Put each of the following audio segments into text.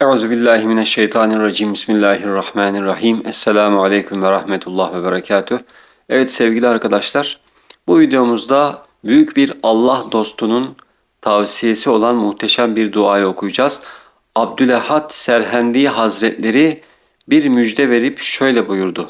Euzu billahi mineşşeytanirracim. Bismillahirrahmanirrahim. Esselamu aleyküm ve rahmetullah ve berekatüh. Evet sevgili arkadaşlar, bu videomuzda büyük bir Allah dostunun tavsiyesi olan muhteşem bir duayı okuyacağız. Abdülehad Serhendi Hazretleri bir müjde verip şöyle buyurdu.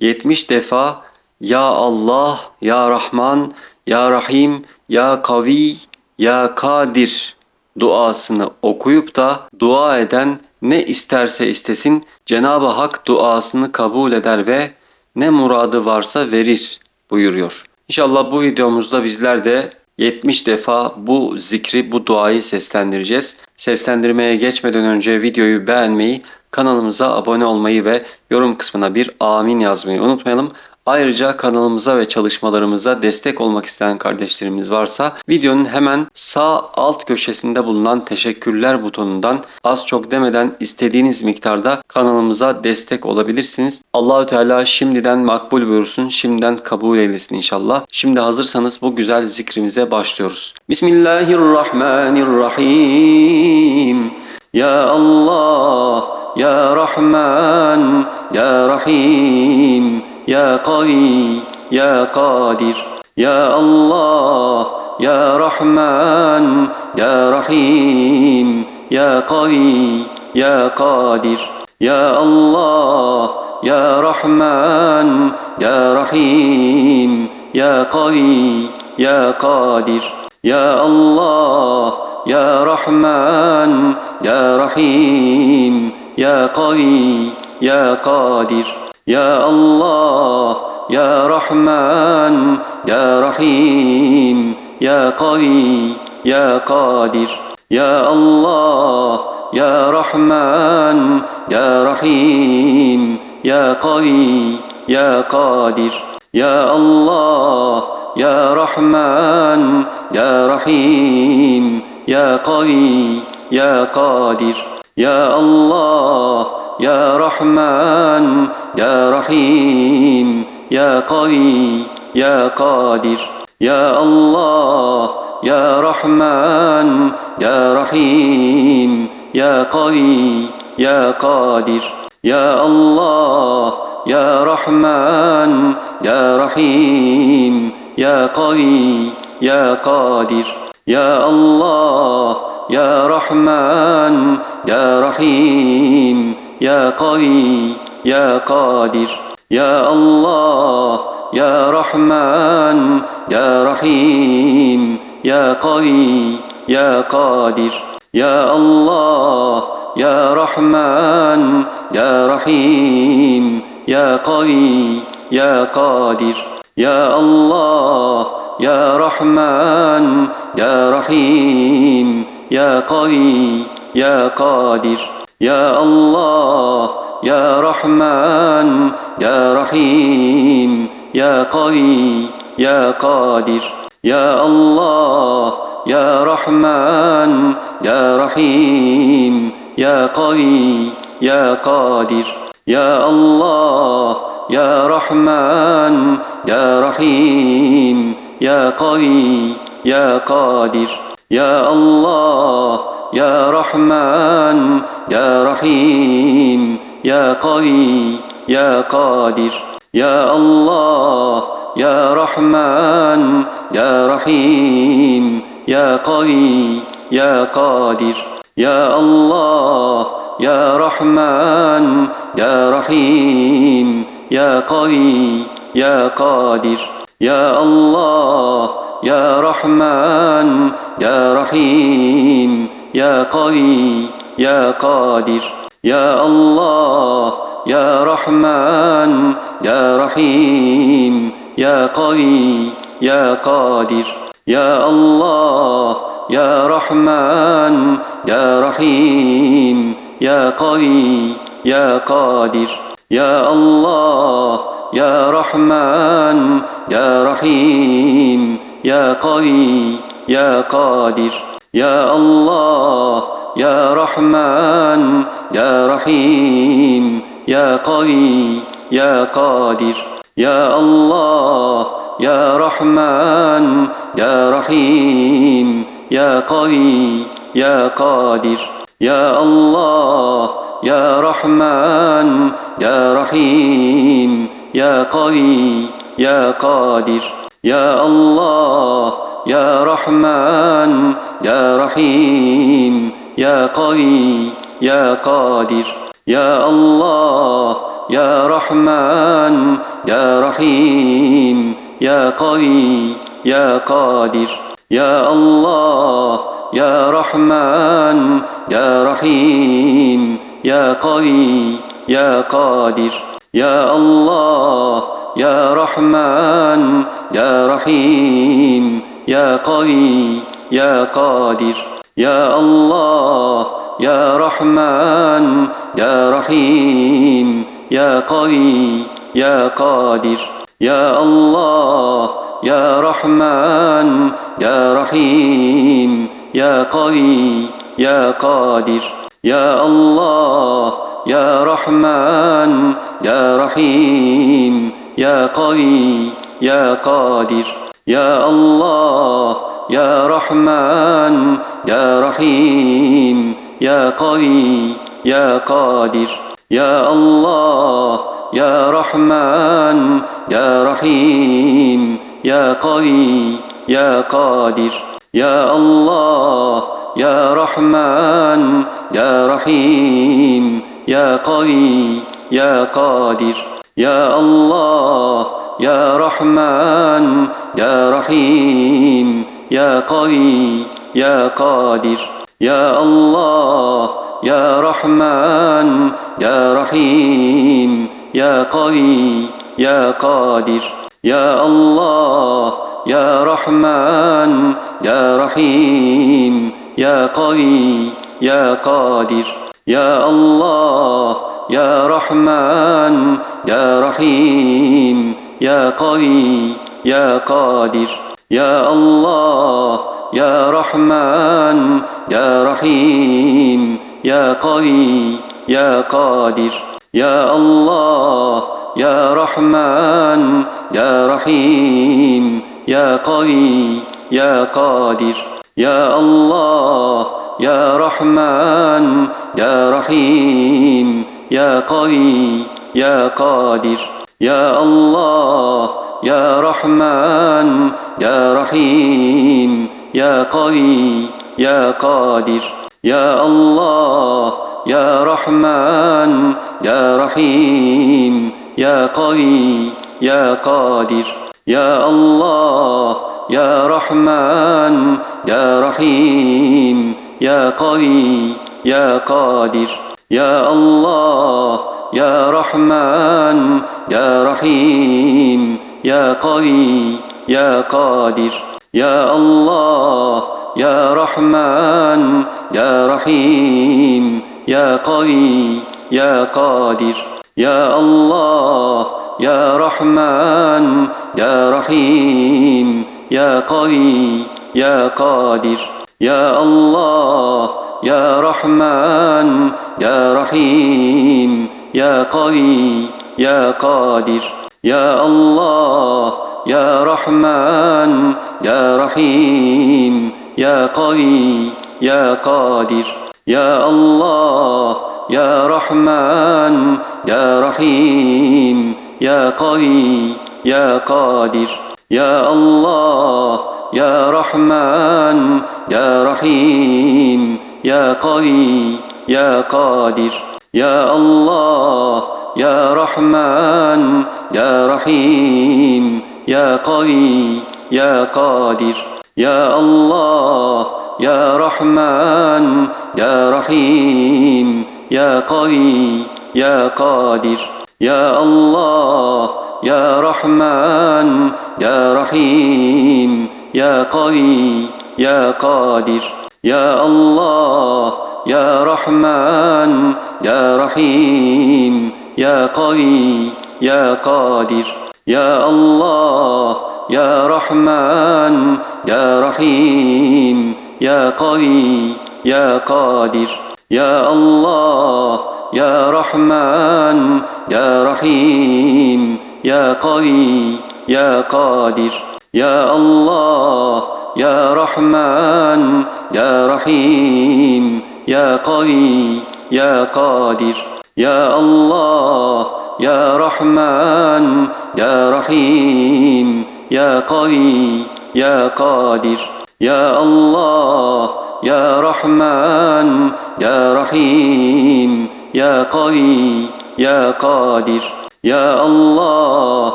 70 defa Ya Allah, Ya Rahman, Ya Rahim, Ya Kavi, Ya Kadir duasını okuyup da dua eden ne isterse istesin Cenab-ı Hak duasını kabul eder ve ne muradı varsa verir buyuruyor. İnşallah bu videomuzda bizler de 70 defa bu zikri, bu duayı seslendireceğiz. Seslendirmeye geçmeden önce videoyu beğenmeyi, kanalımıza abone olmayı ve yorum kısmına bir amin yazmayı unutmayalım. Ayrıca kanalımıza ve çalışmalarımıza destek olmak isteyen kardeşlerimiz varsa videonun hemen sağ alt köşesinde bulunan teşekkürler butonundan az çok demeden istediğiniz miktarda kanalımıza destek olabilirsiniz. Allahü Teala şimdiden makbul buyursun, şimdiden kabul eylesin inşallah. Şimdi hazırsanız bu güzel zikrimize başlıyoruz. Bismillahirrahmanirrahim. Ya Allah, Ya Rahman, Ya Rahim. يا قوي يا قادر يا الله يا رحمن يا رحيم يا قوي يا قادر يا الله يا رحمن يا رحيم يا قوي يا قادر يا الله يا رحمن يا رحيم يا قوي يا قادر. يا الله يا رحمن يا رحيم يا قوي يا قادر. يا الله يا رحمن يا رحيم يا قوي يا قادر. يا الله يا رحمن يا رحيم يا قوي يا قادر. يا الله يا رحمن يا رحيم يا قوي يا قادر يا الله يا رحمن يا رحيم يا قوي يا قادر يا الله يا رحمن يا رحيم يا قوي يا قادر يا الله يا رحمن يا رحيم يا قوي يا قادر يا الله يا رحمن يا رحيم يا قوي يا قادر يا الله يا رحمن يا رحيم يا قوي يا قادر يا الله يا رحمن يا رحيم يا قوي يا قادر. يا الله يا رحمن يا رحيم يا قوي يا قادر. يا الله يا رحمن يا رحيم يا قوي يا قادر. يا الله يا رحمن يا رحيم يا قوي يا قادر. يا الله يا رحمن يا رحيم يا قوي يا قادر يا الله يا رحمن يا رحيم يا قوي يا قادر يا الله يا رحمن يا رحيم يا قوي يا قادر يا الله يا رحمن يا رحيم يا قوي يا قادر يا الله يا رحمن يا رحيم يا قوي يا قادر يا الله يا رحمن يا رحيم يا قوي يا قادر يا الله يا رحمن يا رحيم يا قوي يا قادر. يا الله يا رحمن يا رحيم يا قوي يا قادر. يا الله يا رحمن يا رحيم يا قوي يا قادر. يا الله يا رحمن يا رحيم يا قوي يا قادر. يا الله يا رحمن يا رحيم يا قوي يا قادر يا الله يا رحمن يا رحيم يا قوي يا قادر يا الله يا رحمن يا رحيم يا قوي يا قادر يا الله يا رحمن يا رحيم يا قوي يا قادر يا الله يا رحمن يا رحيم يا قوي يا قادر يا الله يا رحمن يا رحيم يا قوي يا قادر يا الله يا رحمن يا رحيم يا قوي يا قادر. يا الله يا رحمن يا رحيم يا قوي يا قادر. يا الله يا رحمن يا رحيم يا قوي يا قادر. يا الله يا رحمن يا رحيم يا قوي يا قادر. يا الله يا رحمن يا رحيم يا قوي يا قادر يا الله يا رحمن يا رحيم يا قوي يا قادر يا الله يا رحمن يا رحيم يا قوي يا قادر يا الله يا رحمن يا رحيم يا قوي يا قادر يا الله يا رحمن يا رحيم يا قوي يا قادر يا الله يا رحمن يا رحيم يا قوي يا قادر يا الله يا رحمن يا رحيم يا قوي يا قادر. يا الله يا رحمن يا رحيم يا قوي يا قادر. يا الله يا رحمن يا رحيم يا قوي يا قادر. يا الله يا رحمن يا رحيم يا قوي يا قادر. يا الله يا رحمن يا رحيم يا قوي يا قادر يا الله يا رحمن يا رحيم يا قوي يا قادر يا الله يا رحمن يا رحيم يا قوي يا قادر يا الله يا رحمن يا رحيم يا قوي يا قادر يا الله يا رحمن يا رحيم يا قوي يا قادر يا الله يا رحمن يا رحيم يا قوي يا قادر يا الله يا رحمن يا رحيم يا قوي يا قادر. يا الله يا رحمن يا رحيم يا قوي يا قادر. يا الله يا رحمن يا رحيم يا قوي يا قادر. يا الله يا رحمن يا رحيم يا قوي يا قادر. يا الله يا رحمن يا رحيم يا قوي يا قادر يا الله يا رحمن يا رحيم يا قوي يا قادر يا الله يا رحمن يا رحيم يا قوي يا قادر يا الله يا رحمن يا رحيم يا قوي يا قادر يا الله يا رحمن يا رحيم يا قوي يا قادر يا الله يا رحمن يا رحيم يا قوي يا قادر يا الله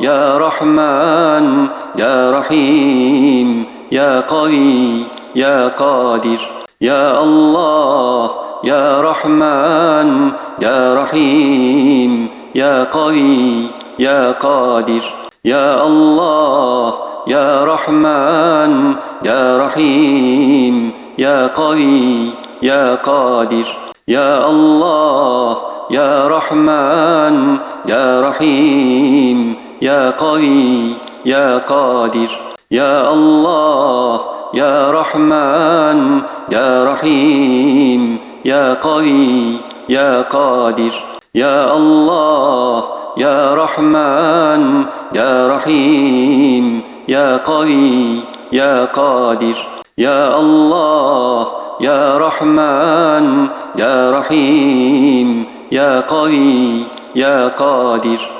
يا رحمن يا رحيم يا قوي يا قادر. يا الله يا رحمن يا رحيم يا قوي يا قادر. يا الله يا رحمن يا رحيم يا قوي يا قادر. يا الله يا رحمن يا رحيم يا قوي يا قادر. يا الله يا رحمن يا رحيم يا قوي يا قادر يا الله يا رحمن يا رحيم يا قوي يا قادر يا الله يا رحمن يا رحيم يا قوي يا قادر.